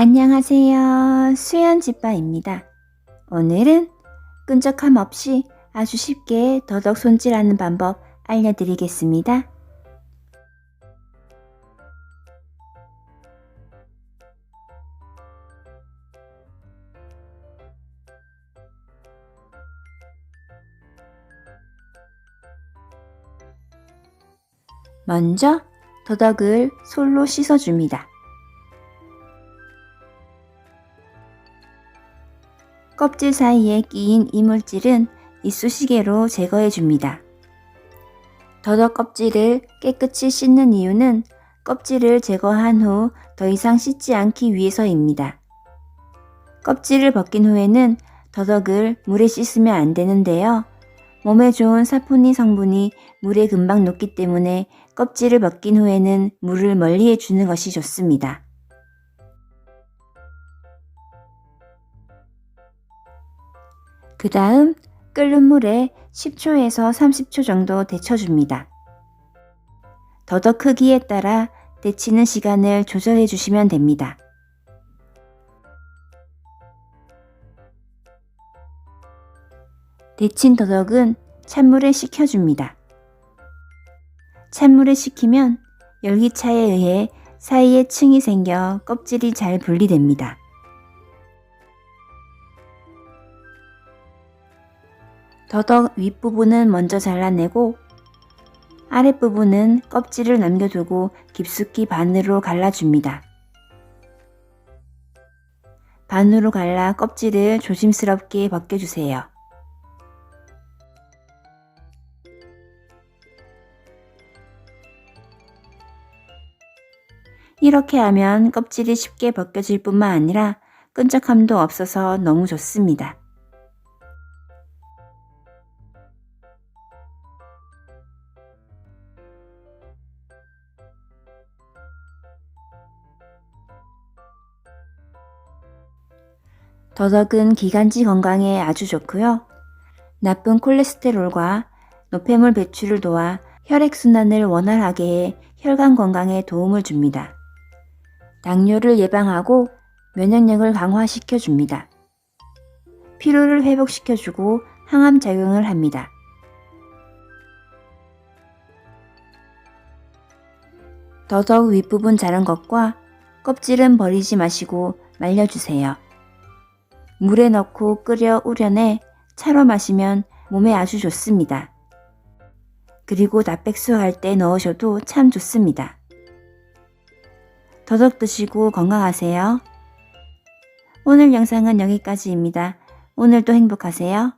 안녕하세요. 수연집바입니다. 오늘은 끈적함 없이 아주 쉽게 더덕 손질하는 방법 알려드리겠습니다. 먼저 더덕을 솔로 씻어줍니다. 껍질 사이에 끼인 이물질은 이쑤시개로 제거해 줍니다. 더덕 껍질을 깨끗이 씻는 이유는 껍질을 제거한 후 더 이상 씻지 않기 위해서입니다. 껍질을 벗긴 후에는 더덕을 물에 씻으면 안 되는데요. 몸에 좋은 사포닌 성분이 물에 금방 녹기 때문에 껍질을 벗긴 후에는 물을 멀리 해주는 것이 좋습니다. 그 다음 끓는 물에 10초에서 30초 정도 데쳐줍니다. 더덕 크기에 따라 데치는 시간을 조절해 주시면 됩니다. 데친 더덕은 찬물에 식혀줍니다. 찬물에 식히면 열기차에 의해 사이에 층이 생겨 껍질이 잘 분리됩니다. 더덕 윗부분은 먼저 잘라내고 아랫부분은 껍질을 남겨두고 깊숙이 반으로 갈라줍니다. 반으로 갈라 껍질을 조심스럽게 벗겨주세요. 이렇게 하면 껍질이 쉽게 벗겨질 뿐만 아니라 끈적함도 없어서 너무 좋습니다. 더덕은 기관지 건강에 아주 좋고요. 나쁜 콜레스테롤과 노폐물 배출을 도와 혈액순환을 원활하게 해 혈관 건강에 도움을 줍니다. 당뇨를 예방하고 면역력을 강화시켜 줍니다. 피로를 회복시켜 주고 항암 작용을 합니다. 더덕 윗부분 자른 것과 껍질은 버리지 마시고 말려주세요. 물에 넣고 끓여 우려내 차로 마시면 몸에 아주 좋습니다. 그리고 나백수 할 때 넣으셔도 참 좋습니다. 더덕 드시고 건강하세요. 오늘 영상은 여기까지입니다. 오늘도 행복하세요.